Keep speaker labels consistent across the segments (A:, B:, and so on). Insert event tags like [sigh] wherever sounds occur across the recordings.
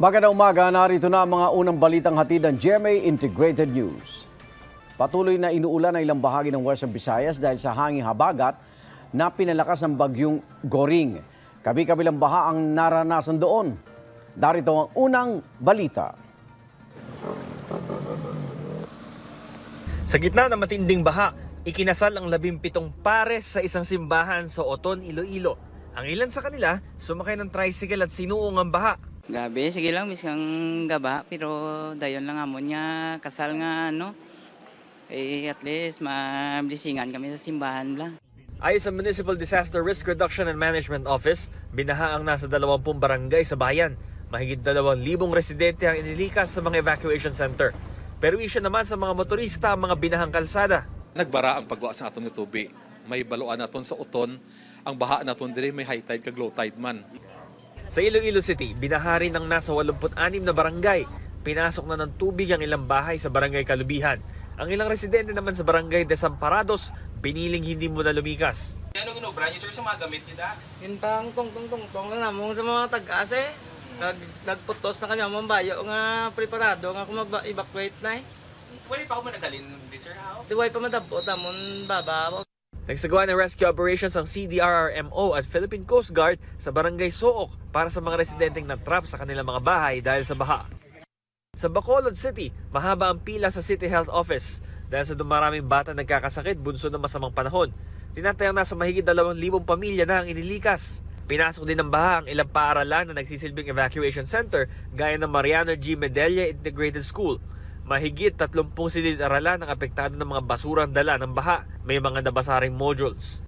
A: Magandang umaga, narito na ang mga unang balitang hatid ng GMA Integrated News. Patuloy na inuulan ang ilang bahagi ng Western Visayas dahil sa hanging habagat na pinalakas ng bagyong Goring. Kabi-kabilang baha ang naranasan doon. Darito ang unang balita.
B: Sa gitna ng matinding baha, ikinasal ang labimpitong pares sa isang simbahan sa Oton, Iloilo. Ang ilan sa kanila, sumakay ng tricycle at sinuong ang baha.
C: Grabe, sige lang, miskang gaba, pero dayon lang amon niya, kasal nga ano, eh at least mablisingan kami sa simbahan lang.
B: Ayon sa Municipal Disaster Risk Reduction and Management Office, binaha ang nasa 20 barangay sa bayan. Mahigit 2,000 residente ang inilikas sa mga evacuation center. Pero isyo naman sa mga motorista ang mga binahang kalsada.
D: nagbara ang pagwa sa aton nga tubig. May baluan naton sa uton, ang baha naton dire may high tide kag low tide man.
B: Sa Iloilo City, binahari ng nasa 86 na barangay. Pinasok na ng tubig ang ilang bahay sa barangay Kalubihan. Ang ilang residente naman sa barangay Desamparados, piniling hindi mo na lumikas.
E: Ano ginobra niyo sir sa mga gamit nila?
F: Yung tang tong tong tong tong lang namong sa mga tag-asa eh. Nag, nagputos na kami ang bayo nga preparado nga kung mag-evacuate na eh.
E: Wala pa ako managalin di sir how?
F: Tiway pa madabot amon baba.
B: Nagsagawa ng rescue operations ang CDRRMO at Philippine Coast Guard sa barangay Sook para sa mga residenteng natrap sa kanilang mga bahay dahil sa baha. Sa Bacolod City, mahaba ang pila sa City Health Office dahil sa dumaraming bata nagkakasakit bunso ng masamang panahon. Tinatayang nasa mahigit 2,000 pamilya na ang inilikas. Pinasok din ng baha ang ilang paaralan na nagsisilbing evacuation center gaya ng Mariano G. Medella Integrated School. Mahigit 30 silid-aralan ang apektado ng mga basurang dala ng baha. May mga nabasaring modules.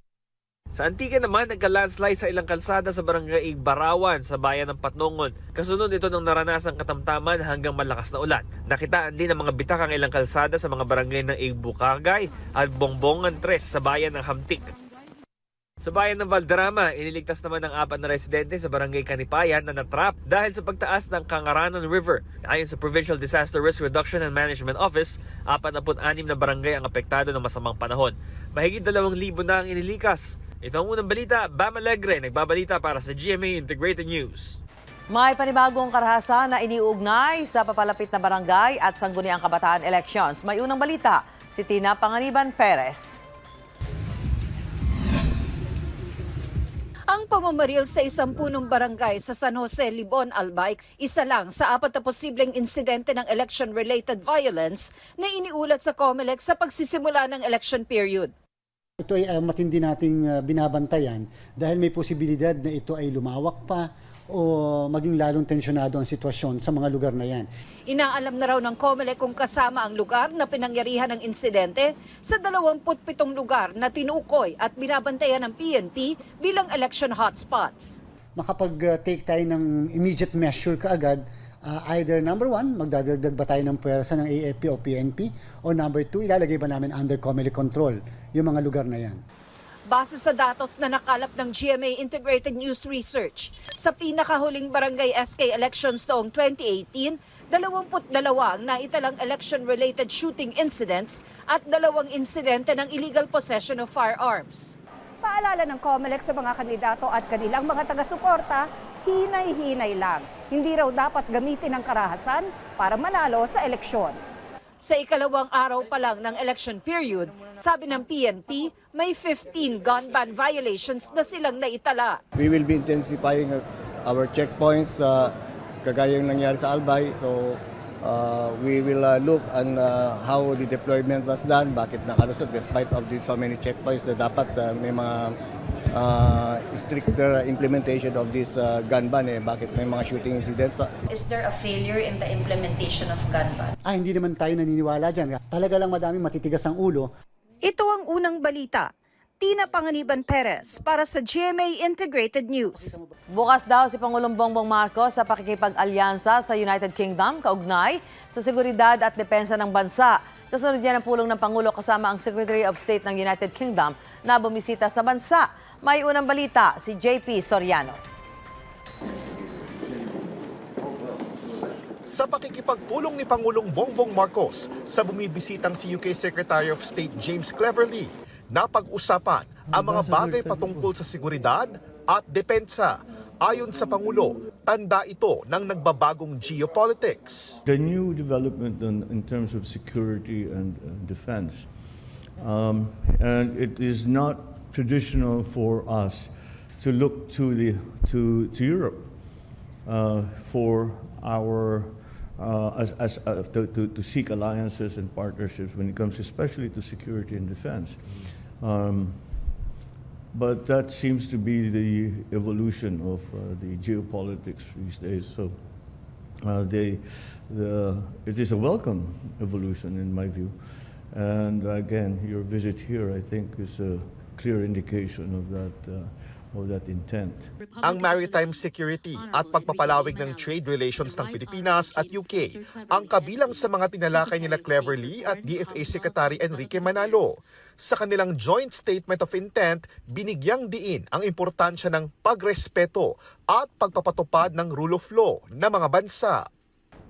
B: Sa Antique naman, nagka-landslide sa ilang kalsada sa barangay Barawan sa bayan ng Patnongon. Kasunod ito ng naranasang katamtaman hanggang malakas na ulan. Nakitaan din ang mga bitak ang ilang kalsada sa mga barangay ng Igbukagay at Bongbongan 3 sa bayan ng Hamtik. Sa bayan ng Valderrama, iniligtas naman ng apat na residente sa barangay Kanipayan na natrap dahil sa pagtaas ng Kangaranan River. Ayon sa Provincial Disaster Risk Reduction and Management Office, 46 na barangay ang apektado ng masamang panahon. Mahigit 2,000 na ang inilikas. Ito ang unang balita, Bam Alegre, nagbabalita para sa GMA Integrated News.
G: May panibagong karahasan na iniugnay sa papalapit na barangay at sangguniang kabataan elections. May unang balita, si Tina Panganiban Perez.
H: Ang pamamaril sa isang punong barangay sa San Jose, Libon, Albay, isa lang sa apat na posibleng insidente ng election-related violence na iniulat sa COMELEC sa pagsisimula ng election period.
I: Ito ay uh, matindi nating uh, binabantayan dahil may posibilidad na ito ay lumawak pa o maging lalong tensyonado ang sitwasyon sa mga lugar na yan.
H: Inaalam na raw ng COMELEC kung kasama ang lugar na pinangyarihan ng insidente sa 27 lugar na tinukoy at binabantayan ng PNP bilang election hotspots.
I: Makapag-take tayo ng immediate measure kaagad, uh, either number one, magdadagdag ba tayo ng pwersa ng AFP o PNP, o number two, ilalagay ba namin under COMELEC control yung mga lugar na yan.
H: Base sa datos na nakalap ng GMA Integrated News Research, sa pinakahuling barangay SK elections noong 2018, 22 ang naitalang election-related shooting incidents at dalawang insidente ng illegal possession of firearms. Paalala ng COMELEC sa mga kandidato at kanilang mga taga-suporta, hinay-hinay lang. Hindi raw dapat gamitin ang karahasan para manalo sa eleksyon. Sa ikalawang araw pa lang ng election period, sabi ng PNP, may 15 gun ban violations na silang naitala.
J: We will be intensifying uh, our checkpoints uh, kagaya yung nangyari sa Albay. So uh, we will uh, look on uh, how the deployment was done, bakit nakalusot despite of these so many checkpoints na dapat uh, may mga uh, stricter implementation of this uh, gun ban eh. Bakit may mga shooting incident pa?
K: Is there a failure in the implementation of gun ban?
I: Ah, hindi naman tayo naniniwala dyan. Talaga lang madami matitigas ang ulo.
H: Ito ang unang balita. Tina Panganiban Perez para sa GMA Integrated News.
G: Bukas daw si Pangulong Bongbong Marcos sa pakikipag-alyansa sa United Kingdom kaugnay sa seguridad at depensa ng bansa. Kasunod yan ang pulong ng Pangulo kasama ang Secretary of State ng United Kingdom na bumisita sa bansa. May unang balita si JP Soriano.
L: sa pakikipagpulong ni Pangulong Bongbong Marcos sa bumibisitang si UK Secretary of State James Cleverly, napag-usapan ang mga bagay patungkol sa seguridad at depensa. Ayon sa Pangulo, tanda ito ng nagbabagong geopolitics.
M: The new development in, in terms of security and uh, defense, um, and it is not traditional for us to look to the to to Europe uh, for our uh, as, as uh, to, to, to seek alliances and partnerships when it comes especially to security and defense. Um, but that seems to be the evolution of uh, the geopolitics these days. So uh, they, the, it is a welcome evolution in my view. And again, your visit here, I think, is a clear indication of that, uh, of that intent.
L: Ang maritime security at pagpapalawig ng trade relations ng Pilipinas at UK ang kabilang sa mga tinalakay nila Cleverly at DFA Secretary Enrique Manalo. Sa kanilang joint statement of intent, binigyang diin ang importansya ng pagrespeto at pagpapatupad ng rule of law ng mga bansa.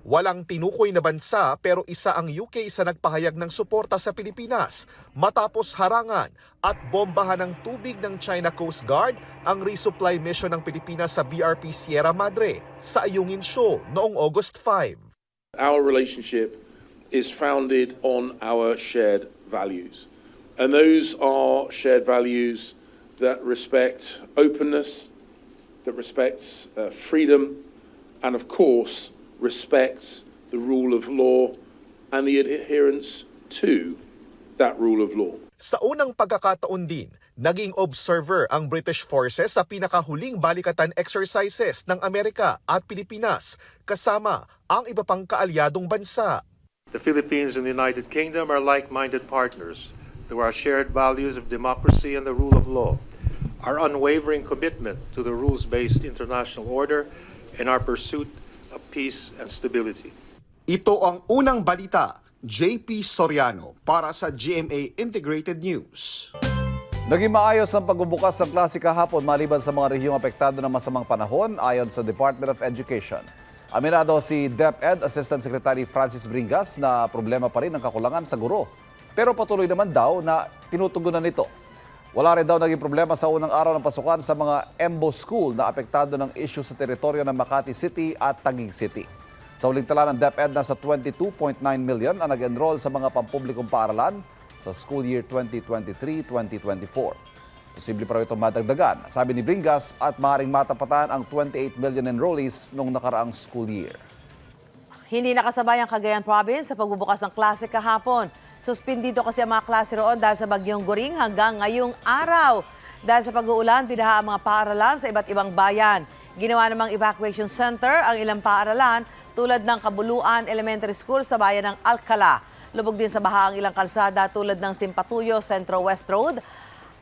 L: Walang tinukoy na bansa pero isa ang UK sa nagpahayag ng suporta sa Pilipinas matapos harangan at bombahan ng tubig ng China Coast Guard ang resupply mission ng Pilipinas sa BRP Sierra Madre sa Ayungin Shoal noong August 5.
N: Our relationship is founded on our shared values. And those are shared values that respect openness, that respects uh, freedom, and of course, respects the rule of law and the adherence to that rule of law.
L: Sa unang pagkakataon din, naging observer ang British forces sa pinakahuling balikatan exercises ng Amerika at Pilipinas kasama ang iba pang kaalyadong bansa.
O: The Philippines and the United Kingdom are like-minded partners through our shared values of democracy and the rule of law, our unwavering commitment to the rules-based international order, and our pursuit of peace and stability.
L: Ito ang unang balita, JP Soriano para sa GMA Integrated News.
P: Naging maayos ang pagbubukas ng klase kahapon maliban sa mga rehiyong apektado ng masamang panahon ayon sa Department of Education. Aminado si DepEd Assistant Secretary Francis Bringas na problema pa rin ang kakulangan sa guro. Pero patuloy naman daw na tinutugunan nito. Wala rin daw naging problema sa unang araw ng pasukan sa mga EMBO school na apektado ng issue sa teritoryo ng Makati City at Taguig City. Sa uling tala ng DepEd, nasa 22.9 million ang nag-enroll sa mga pampublikong paaralan sa school year 2023-2024. Posible pa rin itong madagdagan, sabi ni Bringas, at maaaring matapatan ang 28 million enrollees noong nakaraang school year.
G: Hindi nakasabay ang Cagayan Province sa pagbubukas ng klase kahapon. Suspendido kasi ang mga klase roon dahil sa bagyong Goring hanggang ngayong araw. Dahil sa pag-uulan, binaha ang mga paaralan sa iba't ibang bayan. Ginawa namang evacuation center ang ilang paaralan tulad ng Kabuluan Elementary School sa bayan ng Alcala. Lubog din sa baha ang ilang kalsada tulad ng Simpatuyo Centro West Road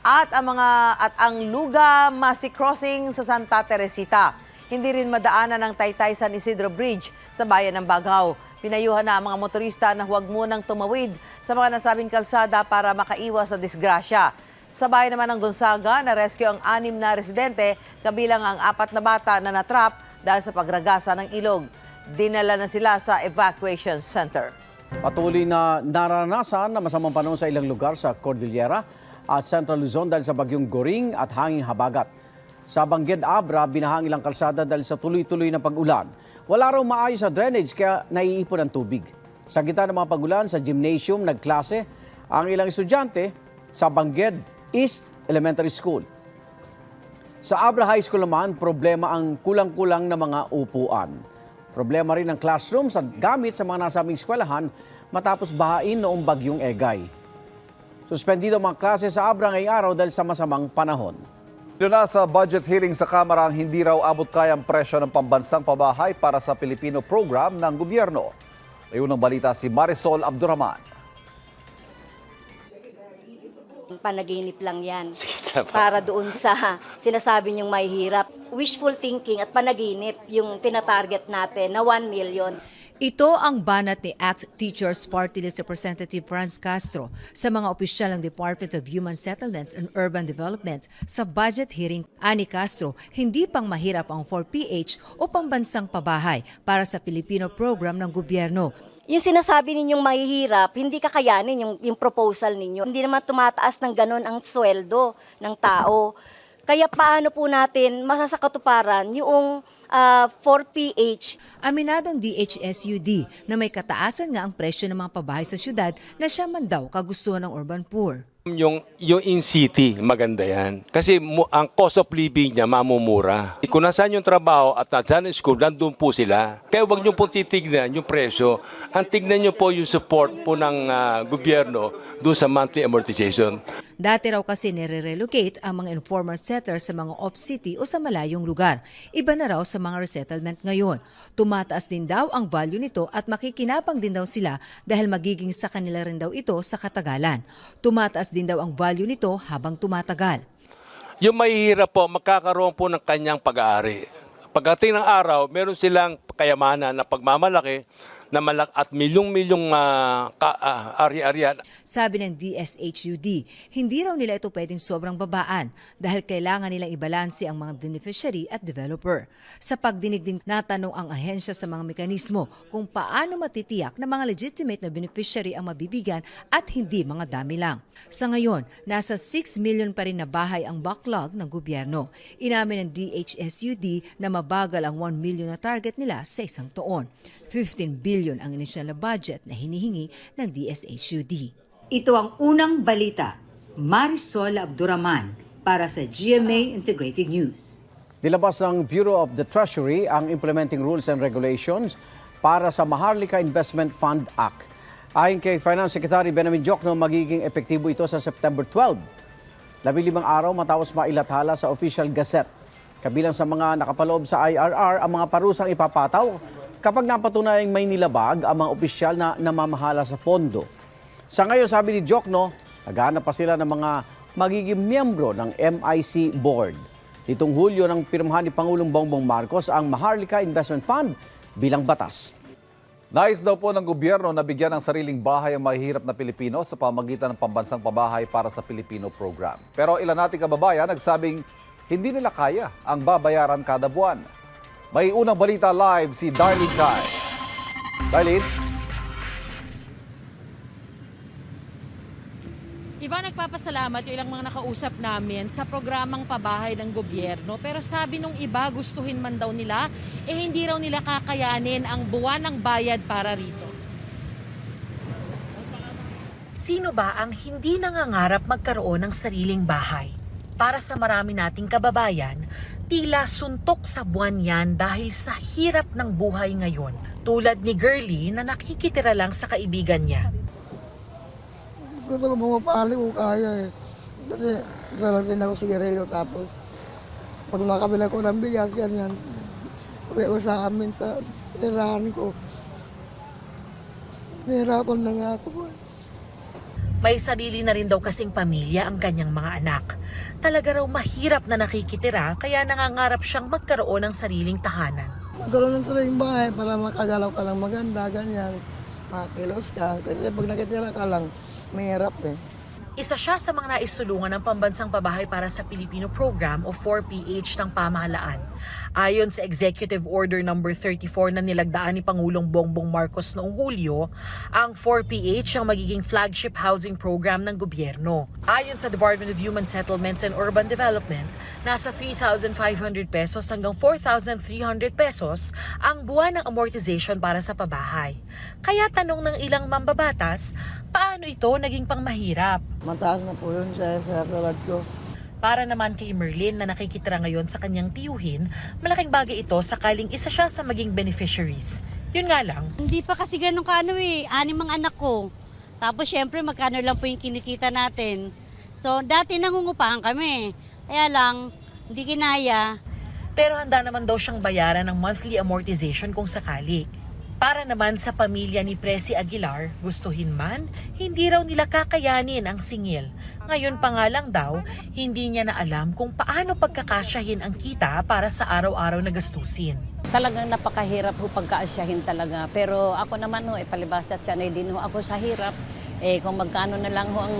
G: at ang mga at ang Luga Masi Crossing sa Santa Teresita. Hindi rin madaanan ng Taytay San Isidro Bridge sa bayan ng Bagao. Pinayuhan na ang mga motorista na huwag munang tumawid sa mga nasabing kalsada para makaiwas sa disgrasya. Sa bayan naman ng Gonzaga, na-rescue ang anim na residente, kabilang ang apat na bata na natrap dahil sa pagragasa ng ilog. Dinala na sila sa evacuation center.
A: Patuloy na naranasan na masamang panahon sa ilang lugar sa Cordillera at Central Luzon dahil sa bagyong Goring at hanging habagat. Sa Bangged Abra, binahang ilang kalsada dahil sa tuloy-tuloy na pag-ulan. Wala raw maayos sa drainage kaya naiipon ang tubig. Sa gitna ng mga pag-ulan, sa gymnasium nagklase ang ilang estudyante sa Bangged East Elementary School. Sa Abra High School naman, problema ang kulang-kulang na mga upuan. Problema rin ang classrooms at gamit sa mga nasabing eskwelahan matapos bahain noong bagyong Egay. Suspendido mga klase sa Abra ngayong araw dahil sa masamang panahon.
P: Na sa budget hearing sa Kamara ang hindi raw abot kayang presyo ng pambansang pabahay para sa Pilipino program ng gobyerno. May unang balita si Marisol Abdurrahman.
Q: Panaginip lang yan. Para doon sa sinasabi niyong may hirap. Wishful thinking at panaginip yung tinatarget natin na 1 million.
I: Ito ang banat ni ACT Teachers Party List Representative Franz Castro sa mga opisyal ng Department of Human Settlements and Urban Development sa budget hearing. Ani Castro, hindi pang mahirap ang 4PH o pambansang pabahay para sa Pilipino program ng gobyerno.
Q: Yung sinasabi ninyong mahihirap, hindi kakayanin yung, yung proposal ninyo. Hindi naman tumataas ng ganun ang sweldo ng tao. Kaya paano po natin masasakatuparan yung ah, 4PH
I: Aminadong DHSUD na may kataasan nga ang presyo ng mga pabahay sa syudad na siya man daw kagustuhan ng urban poor.
R: Yung, yung in city, maganda yan. Kasi mu- ang cost of living niya mamumura. Kung nasaan yung trabaho at nasaan yung school, nandun po sila. Kaya huwag niyo po titignan yung presyo. Ang tignan niyo po yung support po ng ah, gobyerno doon sa monthly amortization.
I: Dati raw kasi nire-relocate ang mga informal settlers sa mga off-city o sa malayong lugar. Iba na raw sa mga resettlement ngayon. Tumataas din daw ang value nito at makikinapang din daw sila dahil magiging sa kanila rin daw ito sa katagalan. Tumataas din daw ang value nito habang tumatagal.
R: Yung mahihirap po, magkakaroon po ng kanyang pag-aari. Pagdating ng araw, meron silang kayamanan na pagmamalaki na malak at milyong-milyong ka- ah, ari-arian.
I: Sabi ng DSHUD, hindi raw nila ito pwedeng sobrang babaan dahil kailangan nilang ibalanse ang mga beneficiary at developer. Sa pagdinig din natanong ang ahensya sa mga mekanismo kung paano matitiyak na mga legitimate na beneficiary ang mabibigyan at hindi mga dami lang. Sa ngayon, nasa 6 million pa rin na bahay ang backlog ng gobyerno. Inamin ng DHSUD na mabagal ang 1 million na target nila sa isang taon. 15 billion ang inisyal na budget na hinihingi ng DSHUD.
S: Ito ang unang balita. Marisol Abduraman para sa GMA Integrated News.
A: Nilabas ng Bureau of the Treasury ang implementing rules and regulations para sa Maharlika Investment Fund Act. Ayon kay Finance Secretary Benjamin Jokno, magiging epektibo ito sa September 12. Labilimang araw matapos mailathala sa Official Gazette. Kabilang sa mga nakapaloob sa IRR ang mga parusang ipapataw kapag napatunayang may nilabag ang mga opisyal na namamahala sa pondo. Sa ngayon, sabi ni Jokno, naghahanap pa sila ng mga magiging miyembro ng MIC Board. Itong Hulyo ng pirmahan ni Pangulong Bongbong Marcos ang Maharlika Investment Fund bilang batas.
P: Nais daw po ng gobyerno na bigyan ng sariling bahay ang mahihirap na Pilipino sa pamagitan ng pambansang pabahay para sa Pilipino program. Pero ilan nating kababayan nagsabing hindi nila kaya ang babayaran kada buwan. May unang balita live si Darlene Kai. Darlene?
O: Iba, nagpapasalamat yung ilang mga nakausap namin sa programang pabahay ng gobyerno. Pero sabi nung iba, gustuhin man daw nila, eh hindi raw nila kakayanin ang buwan ng bayad para rito.
L: Sino ba ang hindi nangangarap magkaroon ng sariling bahay? Para sa marami nating kababayan, tila suntok sa buwan yan dahil sa hirap ng buhay ngayon. Tulad ni Girlie na nakikitira lang sa kaibigan niya.
J: Gusto ko bumapali kung kaya eh. Kasi isa lang din ako sigarilyo tapos pag makabila ko ng bigas, ganyan. Pareho sa amin sa tirahan ko. Nahirapan na nga ako.
L: May sarili na rin daw kasing pamilya ang kanyang mga anak. Talaga raw mahirap na nakikitira kaya nangangarap siyang magkaroon ng sariling tahanan.
J: Magkaroon ng sariling bahay para makagalaw ka lang maganda, ganyan. Makakilos ka. Kasi pag nakitira ka lang, mahirap eh.
L: Isa siya sa mga naisulungan ng Pambansang Pabahay para sa Pilipino Program o 4PH ng pamahalaan. Ayon sa Executive Order No. 34 na nilagdaan ni Pangulong Bongbong Marcos noong Hulyo, ang 4PH ang magiging flagship housing program ng gobyerno. Ayon sa Department of Human Settlements and Urban Development, nasa 3,500 pesos hanggang 4,300 pesos ang buwan ng amortization para sa pabahay. Kaya tanong ng ilang mambabatas, paano ito naging pangmahirap?
J: Mataas na po yun sa, sa tulad ko.
L: Para naman kay Merlin na nakikitira ngayon sa kanyang tiyuhin, malaking bagay ito sakaling isa siya sa maging beneficiaries. Yun nga lang,
T: Hindi pa kasi ganun ka ano eh, anim ang anak ko. Tapos syempre magkano lang po yung kinikita natin. So dati nangungupahan kami. Kaya lang, hindi kinaya.
L: pero handa naman daw siyang bayaran ng monthly amortization kung sakali. Para naman sa pamilya ni Presi Aguilar, gustuhin man, hindi raw nila kakayanin ang singil. Ngayon pa nga lang daw, hindi niya na alam kung paano pagkakasyahin ang kita para sa araw-araw na gastusin.
U: Talagang napakahirap ho pagkaasyahin talaga. Pero ako naman ho, eh, palibasa at sanay din ho ako sa hirap. Eh, kung magkano na lang ho ang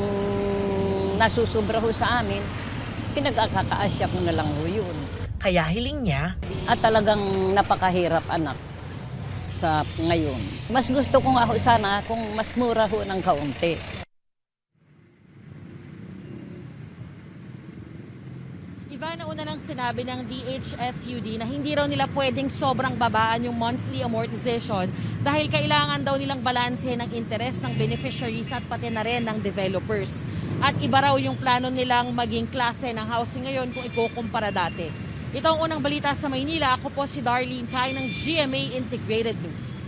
U: nasusubra ho sa amin, pinagkakaasya ko na lang ho yun.
L: Kaya hiling niya,
U: At talagang napakahirap anak sa ngayon. Mas gusto ko nga ho sana kung mas mura ho ng kaunti.
O: Iba na una nang sinabi ng DHSUD na hindi raw nila pwedeng sobrang babaan yung monthly amortization dahil kailangan daw nilang balansehin ang interes ng beneficiaries at pati na rin ng developers. At iba raw yung plano nilang maging klase ng housing ngayon kung ikukumpara dati. Ito ang unang balita sa Maynila. Ako po si Darlene Kai ng GMA Integrated News.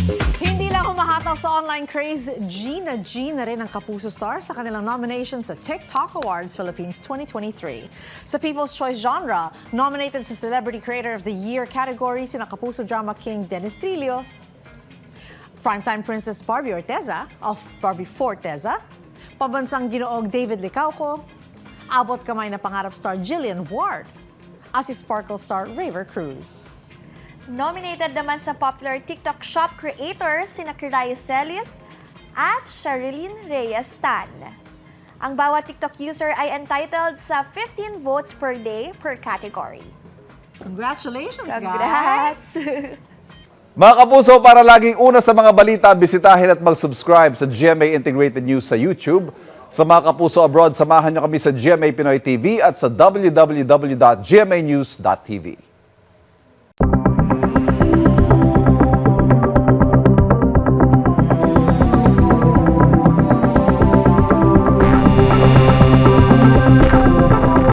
V: Hindi lang humahataw sa online craze, Gina G na rin ang Kapuso Star sa kanilang nomination sa TikTok Awards Philippines 2023. Sa People's Choice genre, nominated sa Celebrity Creator of the Year category sina Kapuso Drama King Dennis Trillo, Primetime Princess Barbie Orteza of Barbie Forteza, Pabansang Ginoog David Licauco, Abot Kamay na Pangarap star Jillian Ward, at si Sparkle star Raver Cruz.
W: Nominated naman sa popular TikTok shop creator sina Kiraya Celis at Sherilyn Reyes Tan. Ang bawat TikTok user ay entitled sa 15 votes per day per category.
V: Congratulations,
W: Congrats! [laughs]
P: Mga kapuso, para laging una sa mga balita, bisitahin at mag-subscribe sa GMA Integrated News sa YouTube. Sa mga kapuso abroad, samahan nyo kami sa GMA Pinoy TV at sa www.gmanews.tv.